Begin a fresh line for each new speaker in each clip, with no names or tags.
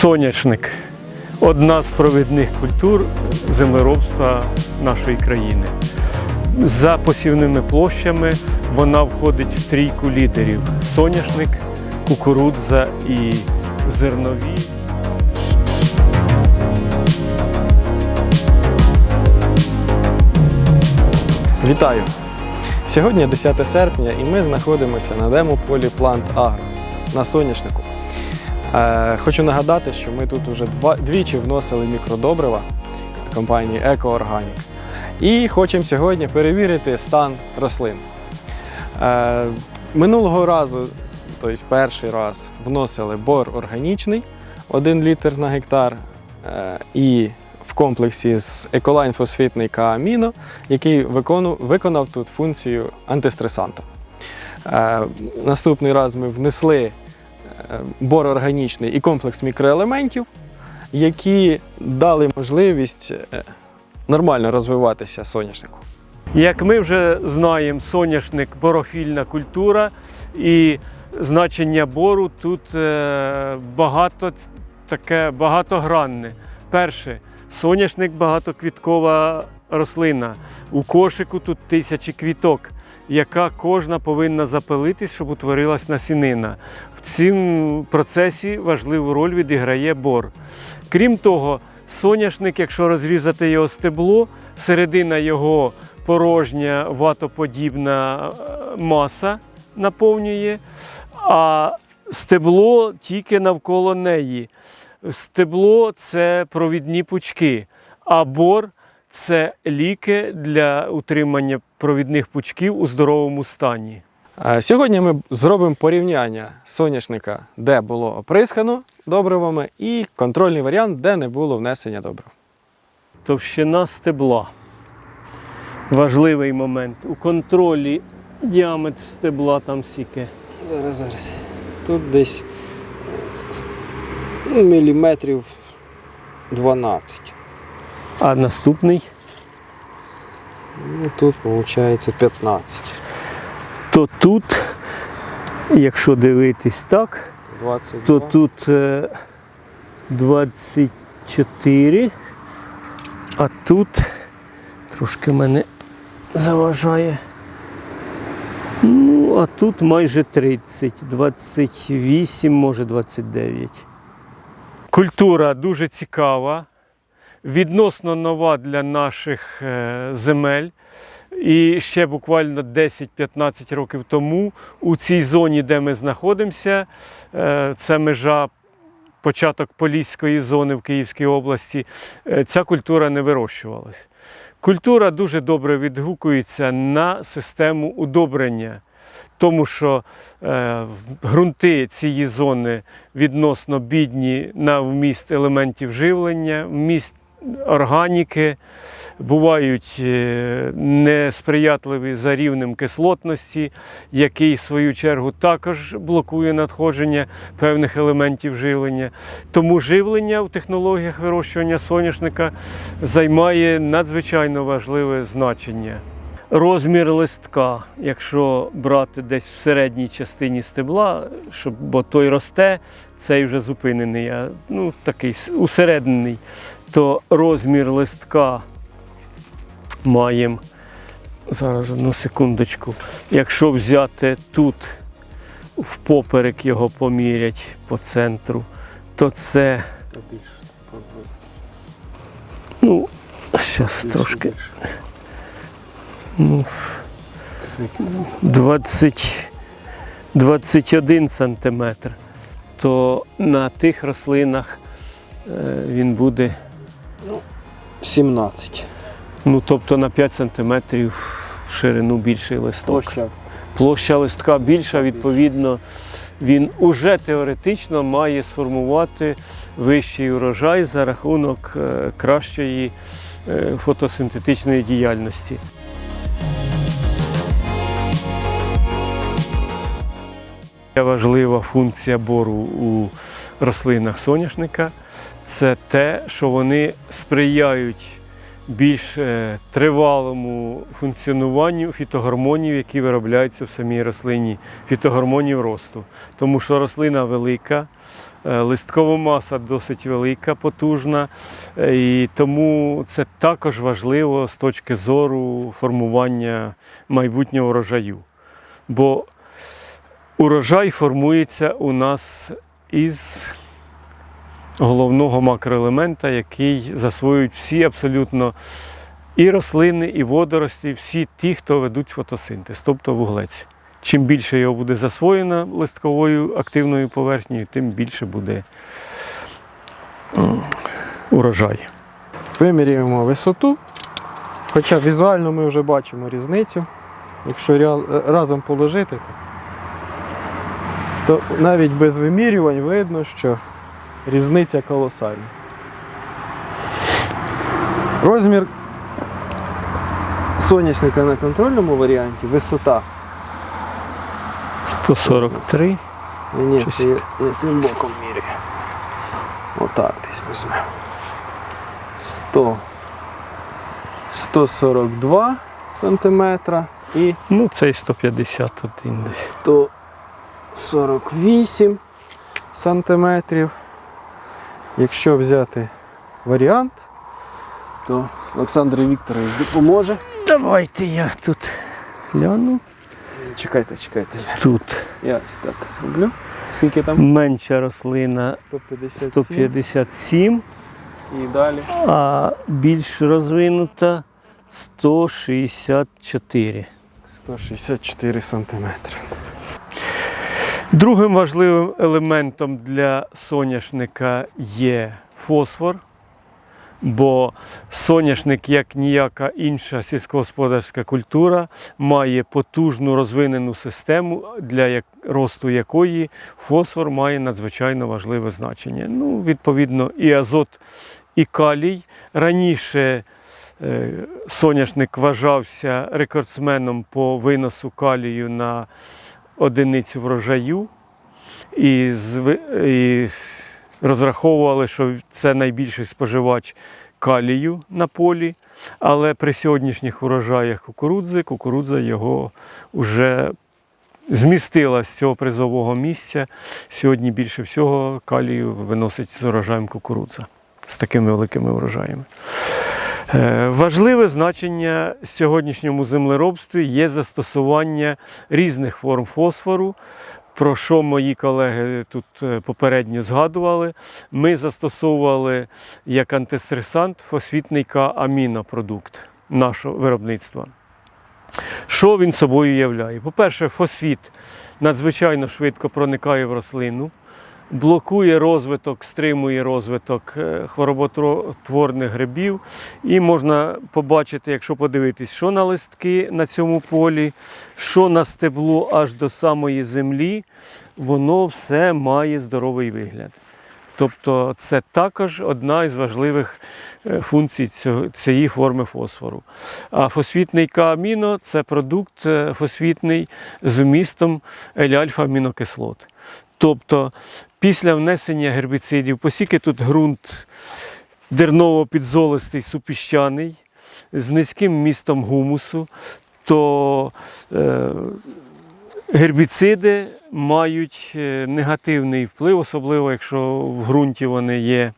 Соняшник одна з провідних культур землеробства нашої країни. За посівними площами вона входить в трійку лідерів: соняшник, кукурудза і зернові.
Вітаю! Сьогодні 10 серпня і ми знаходимося на демополі Плант Агро на соняшнику. Е, хочу нагадати, що ми тут вже двічі вносили мікродобрива компанії EcoOrganic. І хочемо сьогодні перевірити стан рослин. Е, минулого разу, тобто перший раз, вносили бор органічний 1 літр на гектар. е, і в комплексі з Ecoline фосфітний К-аміно, який виконав тут функцію антистресанта. Наступний раз ми внесли бор органічний і комплекс мікроелементів, які дали можливість е, нормально розвиватися соняшнику.
Як ми вже знаємо, соняшник борофільна культура, і значення бору тут е, багато таке багатогранне. Перше, соняшник багатоквіткова рослина. У кошику тут тисячі квіток, яка кожна повинна запилитись, щоб утворилась насінина. В цьому процесі важливу роль відіграє бор. Крім того, соняшник, якщо розрізати його стебло, середина його порожня ватоподібна е, маса наповнює, а стебло тільки навколо неї. Стебло це провідні пучки, а бор це ліки для утримання провідних пучків у здоровому стані.
Сьогодні ми зробимо порівняння соняшника, де було оприскано добривами, і контрольний варіант, де не було внесення добрив.
Товщина стебла. Важливий момент. У контролі діаметр стебла там скільки.
Зараз, зараз. Тут десь е, міліметрів 12.
А наступний,
Ну, тут виходить 15.
то тут, якщо дивитись так,
22.
то тут е, 24, а тут трошки мене заважає. Ну, а тут майже 30, 28, може 29. Культура дуже цікава, відносно нова для наших е, земель. І ще буквально 10-15 років тому у цій зоні, де ми знаходимося, е, це межа початок Поліської зони в Київській області, е, ця культура не вирощувалась. Культура дуже добре відгукується на систему удобрення, тому що ґрунти цієї зони відносно бідні на вміст елементів живлення, вміст органіки, бувають е, несприятливі за рівнем кислотності, який в свою чергу також блокує надходження певних елементів живлення. Тому живлення в технологіях вирощування соняшника займає надзвичайно важливе значення. Розмір листка, якщо брати десь в середній частині стебла, щоб, бо той росте, цей вже зупинений, а ну, такий усереднений, то розмір листка маємо. Зараз одну секундочку. Якщо взяти тут впоперек його помірять по центру, то це, ну, зараз трошки. Ну, 20, 21 сантиметр, то на тих рослинах е, він буде,
17.
ну тобто на 5 сантиметрів в ширину більший листок.
Площа
Площа листка більша, відповідно, він уже теоретично має сформувати вищий урожай за рахунок е, кращої е, фотосинтетичної діяльності. Важлива функція бору у рослинах соняшника це те, що вони сприяють більш е, тривалому функціонуванню фітогормонів, які виробляються в самій рослині, фітогормонів росту. Тому що рослина велика, Е, Листкова маса досить велика, потужна, е, і тому це також важливо з точки зору формування майбутнього урожаю. Бо урожай формується у нас із головного макроелемента, який засвоюють всі абсолютно і рослини, і водорості, всі ті, хто ведуть фотосинтез, тобто вуглець. Чим більше його буде засвоєно листковою активною поверхнею, тим більше буде урожай.
Вимірюємо висоту. Хоча візуально ми вже бачимо різницю. Якщо разом положити, то, то навіть без вимірювань видно, що різниця колосальна. Розмір соняшника на контрольному варіанті висота.
143.
Ні, ні, це я, я тим боком міряю. Отак десь візьмемо. 100, 142 сантиметра і
Ну, цей 151 десь.
148 сантиметрів. Якщо взяти варіант, то Олександр Вікторович допоможе.
Давайте я тут гляну.
Чекайте, чекайте.
Тут
Я ось так зроблю. Скільки там?
менша рослина
157.
157,
І далі.
а більш розвинута 164.
164 сантиметри.
Другим важливим елементом для соняшника є фосфор, бо соняшник, як ніяка інша сільськогосподарська культура, має потужну розвинену систему, для росту якої фосфор має надзвичайно важливе значення. Ну, відповідно, і азот, і калій. Раніше е, соняшник вважався рекордсменом по виносу калію на одиницю врожаю і, і розраховували, що це найбільший споживач калію на полі. Але при сьогоднішніх урожаях кукурудзи, кукурудза його вже змістила з цього призового місця. Сьогодні більше всього калію виносить з урожаєм кукурудза з такими великими урожаями. Е, Важливе значення сьогоднішньому землеробстві є застосування різних форм фосфору. Про що мої колеги тут е, попередньо згадували. Ми застосовували як антистресант фосфітний К-амінопродукт нашого виробництва. Що він собою являє? По-перше, фосфіт надзвичайно швидко проникає в рослину, блокує розвиток, стримує розвиток е, хвороботворних грибів. І можна побачити, якщо подивитись, що на листки на цьому полі, що на стебло аж до самої землі, воно все має здоровий вигляд. Тобто це також одна із важливих е, функцій цієї форми фосфору. А фосфітний К-аміно це продукт е, фосфітний з вмістом L-альфа-амінокислот. Тобто після внесення гербіцидів, посіки тут ґрунт дерново-підзолистий, супіщаний, з низьким містом гумусу, то е, гербіциди мають е, негативний вплив, особливо якщо в ґрунті вони є.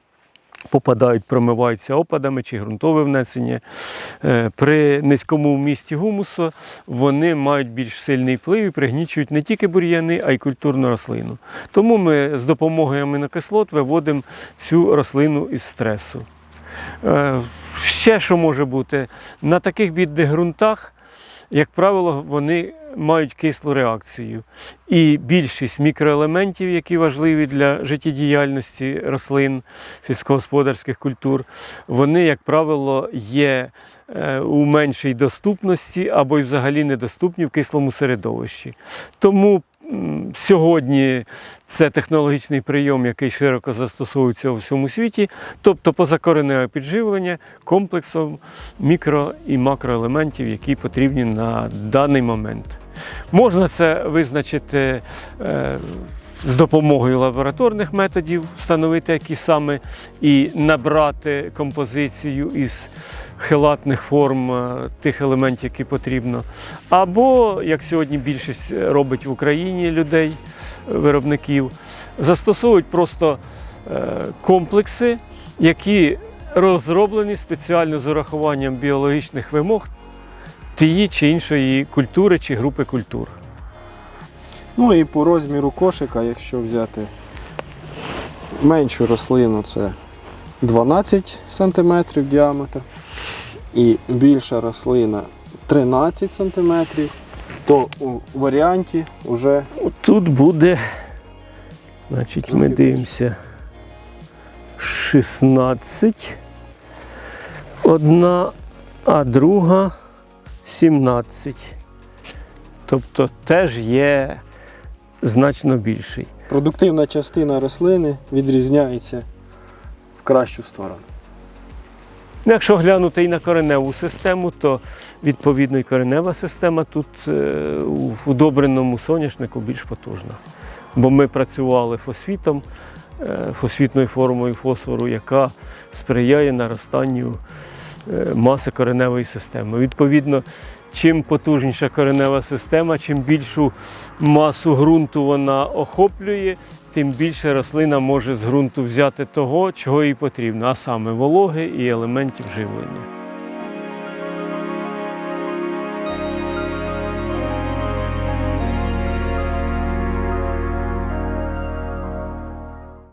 Попадають, промиваються опадами чи ґрунтове внесення. Е, При низькому вмісті гумусу вони мають більш сильний вплив і пригнічують не тільки бур'яни, а й культурну рослину. Тому ми з допомогою амінокислот виводимо цю рослину із стресу. Е, Ще що може бути? На таких бідних ґрунтах, як правило, вони мають кислу реакцію. І більшість мікроелементів, які важливі для життєдіяльності рослин, сільськогосподарських культур, вони, як правило, є у меншій доступності або й взагалі недоступні в кислому середовищі. Тому сьогодні це технологічний прийом, який широко застосовується у всьому світі, тобто позакореневе підживлення комплексом мікро і макроелементів, які потрібні на даний момент. Можна це визначити е, з допомогою лабораторних методів, встановити які саме, і набрати композицію із хелатних форм е, тих елементів, які потрібно. Або, як сьогодні більшість робить в Україні людей, е, виробників, Застосовують просто е, комплекси, які розроблені спеціально з урахуванням біологічних вимог тієї чи іншої культури чи групи культур.
Ну і по розміру кошика, якщо взяти меншу рослину, це 12 см діаметр, і більша рослина 13 см, то у варіанті вже
Тут буде, значить, ми дивимося 16, одна, а друга 17. Тобто теж є значно більший.
продуктивна частина рослини відрізняється в кращу сторону.
Ну, Якщо глянути і на кореневу систему, то відповідно і коренева система тут е, у удобреному соняшнику більш потужна. Бо ми працювали фосфітом, е, фосфітною формою фосфору, яка сприяє наростанню е, маси кореневої системи. Відповідно, чим потужніша коренева система, чим більшу масу ґрунту вона охоплює, тим більше рослина може з ґрунту взяти того, чого їй потрібно, а саме вологи і елементів живлення.